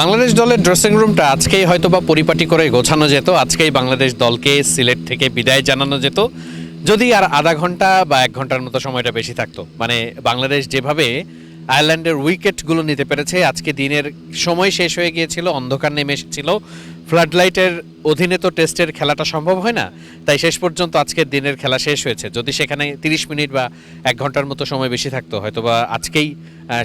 বাংলাদেশ দলের ড্রেসিং রুমটা আজকেই হয়তো বা পরিপাটি করে গোছানো যেত। আজকেই বাংলাদেশ দলকে সিলেট থেকে বিদায় জানানো যেত। যদি আর আধা ঘণ্টা বা এক ঘণ্টার মতো সময়টা বেশি থাকতো। মানে বাংলাদেশ যেভাবে আয়ারল্যান্ডের উইকেটগুলো নিতে পেরেছে। আজকে দিনের সময় শেষ হয়ে গিয়েছিল, অন্ধকার নেমে এসেছিল। ফ্লাড লাইটের অধীনে তো টেস্টের খেলাটা সম্ভব হয় না, তাই শেষ পর্যন্ত আজকের দিনের খেলা শেষ হয়েছে। যদি সেখানে তিরিশ মিনিট বা এক ঘণ্টার মতো সময় বেশি থাকতো হয়তো বা আজকেই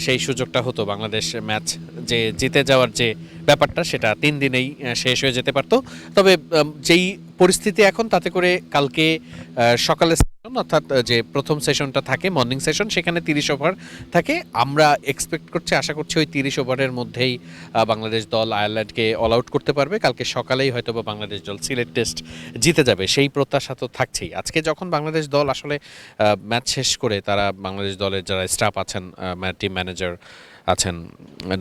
সেই সুযোগটা হতো বাংলাদেশ ম্যাচ যে জিতে যাওয়ার যে ব্যাপারটা, সেটা তিন দিনেই শেষ হয়ে যেতে পারতো। তবে যেই পরিস্থিতি এখন, তাতে করে কালকে সকালে সেশন অর্থাৎ যে প্রথম সেশনটা থাকে মর্নিং সেশন সেখানে তিরিশ ওভার থাকে। আমরা এক্সপেক্ট করছি, আশা করছি ওই তিরিশ ওভারের মধ্যেই বাংলাদেশ দল আয়ারল্যান্ডকে অল আউট করতে পারবে। কালকে সকালেই হয়তো বা বাংলাদেশ দল সিলেট টেস্ট জিতে যাবে। সেই প্রত্যাশা তো থাকছেই। আজকে যখন বাংলাদেশ দল আসলে ম্যাচ শেষ করে, তারা বাংলাদেশ দলের যারা স্টাফ আছেন টিম ম্যানেজার আছেন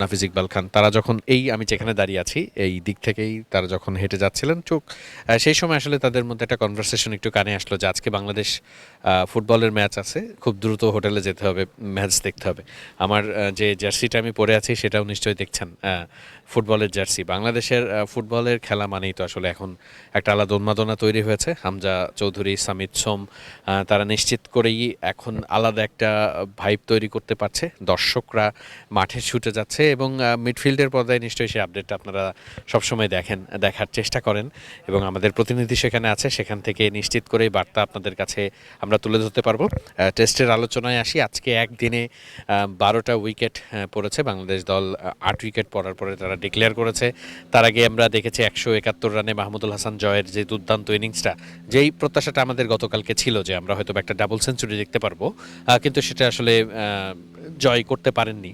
নাফিজ ইকবাল খান, তারা যখন এই, আমি যেখানে দাঁড়িয়ে আছি, এই দিক থেকেই তারা যখন হেঁটে যাচ্ছিলেন, চোখ সেই সময় আসলে তাদের মধ্যে একটা কনভারসেশন একটু কানে আসলো যে আজকে বাংলাদেশ ফুটবলের ম্যাচ আছে, খুব দ্রুত হোটেলে যেতে হবে ম্যাচ দেখতে হবে। আমার যে জার্সিটা আমি পরে আছি, সেটাও নিশ্চয়ই দেখছেন ফুটবলের জার্সি বাংলাদেশের ফুটবলের খেলা মানেই তো আসলে এখন একটা আলাদা উন্মাদনা তৈরি হয়েছে। হামজা চৌধুরী সামিত সোম তারা নিশ্চিত করেই এখন আলাদা একটা ভাইব তৈরি করতে পারছে। দর্শকরা মাঠে ছুটে যাচ্ছে এবং মিডফিল্ডের পর্দায় নিশ্চয়ই সেই আপডেটটা আপনারা সবসময় দেখেন, দেখার চেষ্টা করেন এবং আমাদের প্রতিনিধি সেখানে আছে, সেখান থেকে নিশ্চিত করেই বার্তা আপনাদের কাছে আমরা তুলে ধরতে পারব। টেস্টের আলোচনায় আসি, আজকে একদিনে বারোটা উইকেট পড়েছে, বাংলাদেশ দল আট উইকেট পড়ার পরে তারা ডিক্লেয়ার করেছে। তার আগে আমরা দেখেছি একশো একাত্তর রানে মাহমুদুল হাসান জয়ের যে দুর্দান্ত ইনিংসটা যেই প্রত্যাশাটা আমাদের গতকালকে ছিল যে আমরা হয়তো একটা ডাবল সেঞ্চুরি দেখতে পারব কিন্তু সেটা আসলে জয় করতে পারেননি।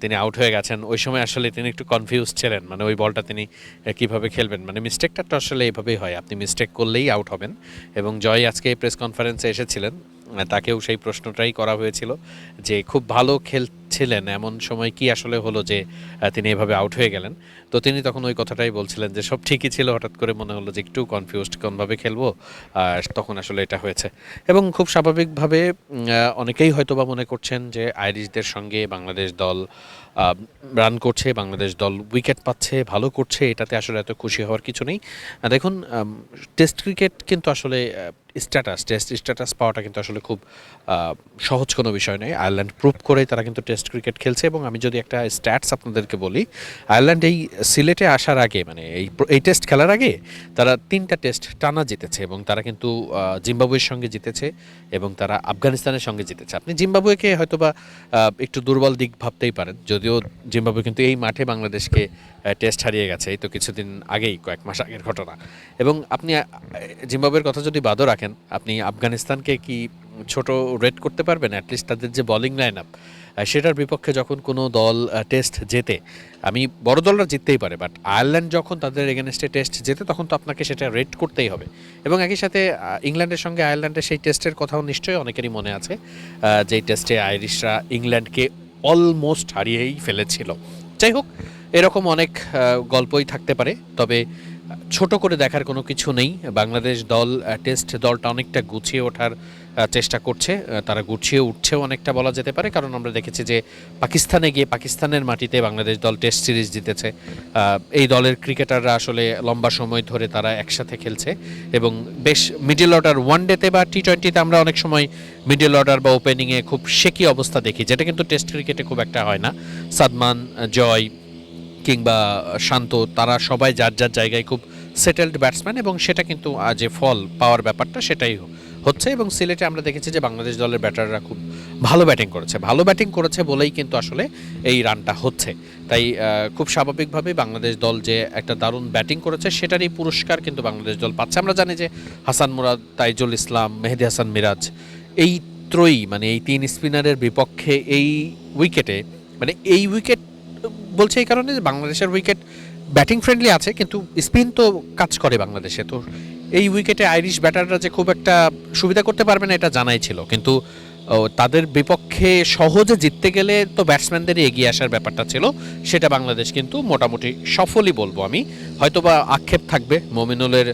তিনি আউট হয়ে গেছেন। ওই সময় আসলে তিনি একটু কনফিউজ ছিলেন। মানে ওই বলটা তিনি কীভাবে খেলবেন? মানে মিস্টেকটা তো আসলে এইভাবেই হয়। আপনি মিস্টেক করলেই আউট হবেন। এবং জয় আজকে প্রেস কনফারেন্সে এসেছিলেন। তাকেও সেই প্রশ্নটাই করা হয়েছিল যে খুব ভালো খেলছিলেন এমন সময় কি আসলে হলো যে তিনি এভাবে আউট হয়ে গেলেন? তো তিনি তখন ওই কথাটাই বলছিলেন যে, সব ঠিকই ছিল, হঠাৎ করে মনে হলো যে, একটু কনফিউজড কোনভাবে খেলব? আর তখন আসলে এটা হয়েছে। এবং খুব স্বাভাবিকভাবে অনেকেই হয়তো বা মনে করছেন যে, আইরিশদের সঙ্গে বাংলাদেশ দল রান করছে, বাংলাদেশ দল উইকেট পাচ্ছে, ভালো করছে, এটাতে আসলে এত খুশি হওয়ার কিছু নেই। দেখুন টেস্ট ক্রিকেট কিন্তু আসলে স্ট্যাটাস টেস্ট স্ট্যাটাস পাওয়াটা কিন্তু আসলে খুব সহজ কোনো বিষয় নয়। আয়ারল্যান্ড প্রুভ করে তারা কিন্তু টেস্ট ক্রিকেট খেলছে এবং আমি যদি একটা স্ট্যাটস আপনাদেরকে বলি, আয়ারল্যান্ড এই সিলেটে আসার আগে মানে এই এই টেস্ট খেলার আগে তারা তিনটা টেস্ট টানা জিতেছে এবং তারা কিন্তু জিম্বাবুয়ের সঙ্গে জিতেছে এবং তারা আফগানিস্তানের সঙ্গে জিতেছে। আপনি জিম্বাবুয়েকে হয়তোবা একটু দুর্বল দিক ভাবতেই পারেন, যদিও জিম্বাবুয়ে কিন্তু এই মাঠে বাংলাদেশকে টেস্ট হারিয়ে গেছে, এই তো কিছুদিন আগেই, কয়েক মাস আগের ঘটনা। এবং আপনি জিম্বাবুয়ের কথা যদি বাদও রাখেন, আপনি আফগানিস্তানকে কি ছোট রেড করতে পারবেন? অ্যাটলিস্ট তাদের যে বোলিং লাইন আপ সেটার বিপক্ষে যখন কোনো দল টেস্ট জেতে, আমি বড় দলরা জিততেই পারে বাট আয়ারল্যান্ড যখন তাদের এগেনস্টে টেস্ট জেতে, তখন তো আপনাকে সেটা রেড করতেই হবে। এবং একই সাথে ইংল্যান্ডের সঙ্গে আয়ারল্যান্ডের সেই টেস্টের কথাও নিশ্চয়ই অনেকেরই মনে আছে যেই টেস্টে আইরিশরা ইংল্যান্ডকে অলমোস্ট হারিয়েই ফেলেছিল। যাই হোক এরকম অনেক গল্পই থাকতে পারে, তবে ছোট করে দেখার কোনো কিছু নেই। বাংলাদেশ দল টেস্ট দলটা অনেকটা গুছিয়ে ওঠার চেষ্টা করছে তারা গুছিয়ে উঠছেও অনেকটা বলা যেতে পারে, কারণ আমরা দেখেছি যে পাকিস্তানে গিয়ে পাকিস্তানের মাটিতে বাংলাদেশ দল টেস্ট সিরিজ জিতেছে। এই দলের ক্রিকেটাররা আসলে লম্বা সময় ধরে তারা একসাথে খেলছে এবং বেশ মিডল অর্ডার ওয়ান ডেতে বা টি টোয়েন্টিতে আমরা অনেক সময় মিডল অর্ডার বা ওপেনিংয়ে খুব শেকি অবস্থা দেখি, যেটা কিন্তু টেস্ট ক্রিকেটে খুব একটা হয় না। সাদমান, জয় কিংবা শান্ত, তারা সবাই যার যার জায়গায় খুব সেটেলড ব্যাটসম্যান এবং সেটা কিন্তু যে ফল পাওয়ার ব্যাপারটা সেটাই হচ্ছে এবং সিলেটে আমরা দেখেছি যে বাংলাদেশ দলের ব্যাটাররা খুব ভালো ব্যাটিং করেছে। ভালো ব্যাটিং করেছে বলেই কিন্তু আসলে এই রানটা হচ্ছে। তাই খুব স্বাভাবিকভাবেই বাংলাদেশ দল যে একটা দারুণ ব্যাটিং করেছে সেটারই পুরস্কার কিন্তু বাংলাদেশ দল পাচ্ছে। আমরা জানি যে হাসান মুরাদ, তাইজুল ইসলাম, মেহেদি হাসান মিরাজ এই ত্রয়ী মানে এই তিন স্পিনারের বিপক্ষে এই উইকেটে মানে এই উইকেট বলছে এই কারণে যে বাংলাদেশের উইকেট ব্যাটিং ফ্রেন্ডলি আছে, কিন্তু স্পিন তো কাজ করে বাংলাদেশে। তো এই উইকেটে আইরিশ ব্যাটাররা যে খুব একটা সুবিধা করতে পারবে না, এটা জানাই ছিল। কিন্তু তাদের বিপক্ষে সহজে জিততে গেলে তো ব্যাটসম্যানদেরই এগিয়ে আসার ব্যাপারটা ছিল, সেটা বাংলাদেশ কিন্তু মোটামুটি সফলই বলব আমি। হয়তোবা আক্ষেপ থাকবে, মমিনুলের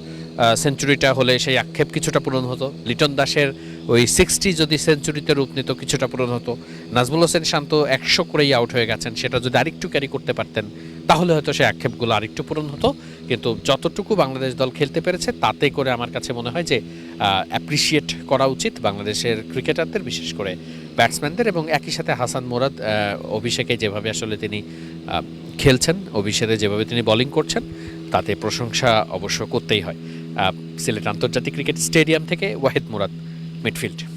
সেঞ্চুরিটা হলে সেই আক্ষেপ কিছুটা পূরণ হতো। লিটন দাসের ওই সিক্সটি যদি সেঞ্চুরিতে রূপ নিত, কিছুটা পূরণ হতো। নাজমুল হোসেন শান্ত একশো করেই আউট হয়ে গেছেন, সেটা যদি আরেকটু ক্যারি করতে পারতেন, তাহলে হয়তো সে আক্ষেপগুলো আরেকটু পূরণ হতো। কিন্তু যতটুকু বাংলাদেশ দল খেলতে পেরেছে, তাতে করে আমার কাছে মনে হয় যে অ্যাপ্রিসিয়েট করা উচিত বাংলাদেশের ক্রিকেটারদের বিশেষ করে ব্যাটসম্যানদের এবং একই সাথে হাসান মোরাদ অভিষেকে যেভাবে আসলে তিনি খেলছেন, অভিষেকে যেভাবে তিনি বোলিং করছেন, তাতে প্রশংসা অবশ্য করতেই হয়। সিলেট আন্তর্জাতিক ক্রিকেট স্টেডিয়াম থেকে ওয়াহিদ মুরাদ। midfield.